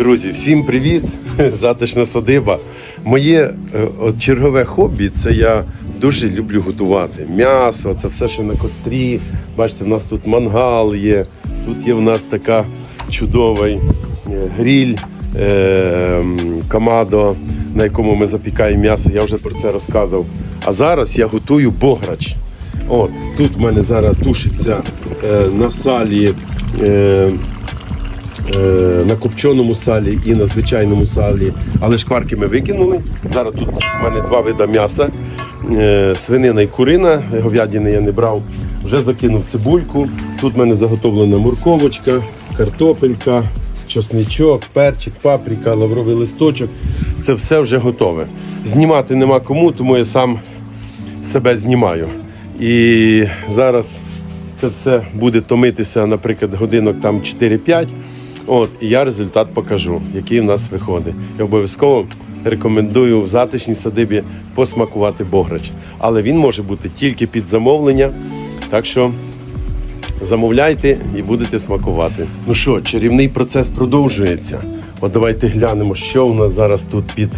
Друзі, всім привіт! Затишна садиба. Моє е, чергове хобі це я дуже люблю готувати. М'ясо, це все, що на кострі. Бачите, в нас тут мангал є, тут є в нас така чудовий е, гріль е, камадо, на якому ми запікаємо м'ясо. Я вже про це розказував. А зараз я готую бограч. От, тут в мене зараз тушиться е, на салі. Е, е, на копченому салі і на звичайному салі. Але шкварки ми викинули. Зараз тут в мене два види м'яса. Е, Свинина і курина, говядини я не брав. Вже закинув цибульку. Тут в мене заготовлена морковочка, картопелька, чосничок, перчик, паприка, лавровий листочок. Це все вже готове. Знімати нема кому, тому я сам себе знімаю. І зараз це все буде томитися, наприклад, годинок там 4-5. От, і я результат покажу, який в нас виходить. Я обов'язково рекомендую в затишній садибі посмакувати бограч. Але він може бути тільки під замовлення. Так що замовляйте і будете смакувати. Ну що, чарівний процес продовжується. От давайте глянемо, що у нас зараз тут під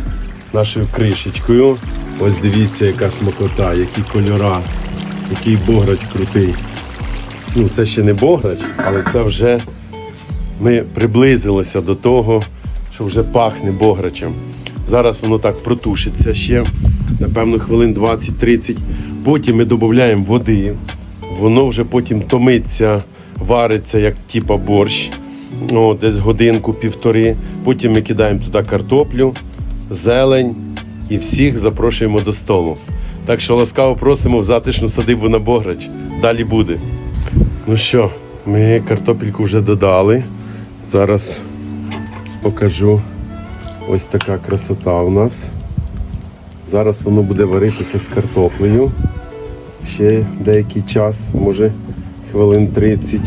нашою кришечкою. Ось дивіться, яка смакота, які кольора, який бограч крутий. Ну, це ще не бограч, але це вже ми приблизилися до того, що вже пахне бограчем. Зараз воно так протушиться ще, напевно, хвилин 20-30. Потім ми додаємо води, воно вже потім томиться, вариться, як типа борщ, ну, десь годинку-півтори. Потім ми кидаємо туди картоплю, зелень і всіх запрошуємо до столу. Так що ласкаво просимо в затишну садибу на бограч. Далі буде. Ну що, ми картопельку вже додали. Зараз покажу ось така красота у нас. Зараз воно буде варитися з картоплею. Ще деякий час, може хвилин 30.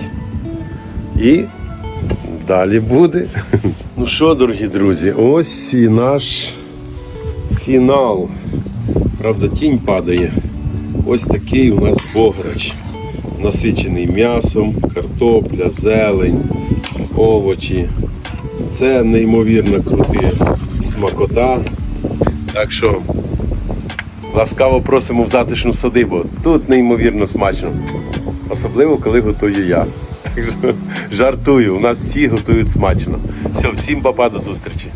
І далі буде. Ну що, дорогі друзі, ось і наш фінал. Правда, тінь падає. Ось такий у нас бограч. Насичений м'ясом, картопля, зелень, овочі. Це неймовірно крута смакота. Так що ласкаво просимо в затишну садибу. Тут неймовірно смачно. Особливо, коли готую я. Жартую, у нас всі готують смачно. Все, всім папа, до зустрічі.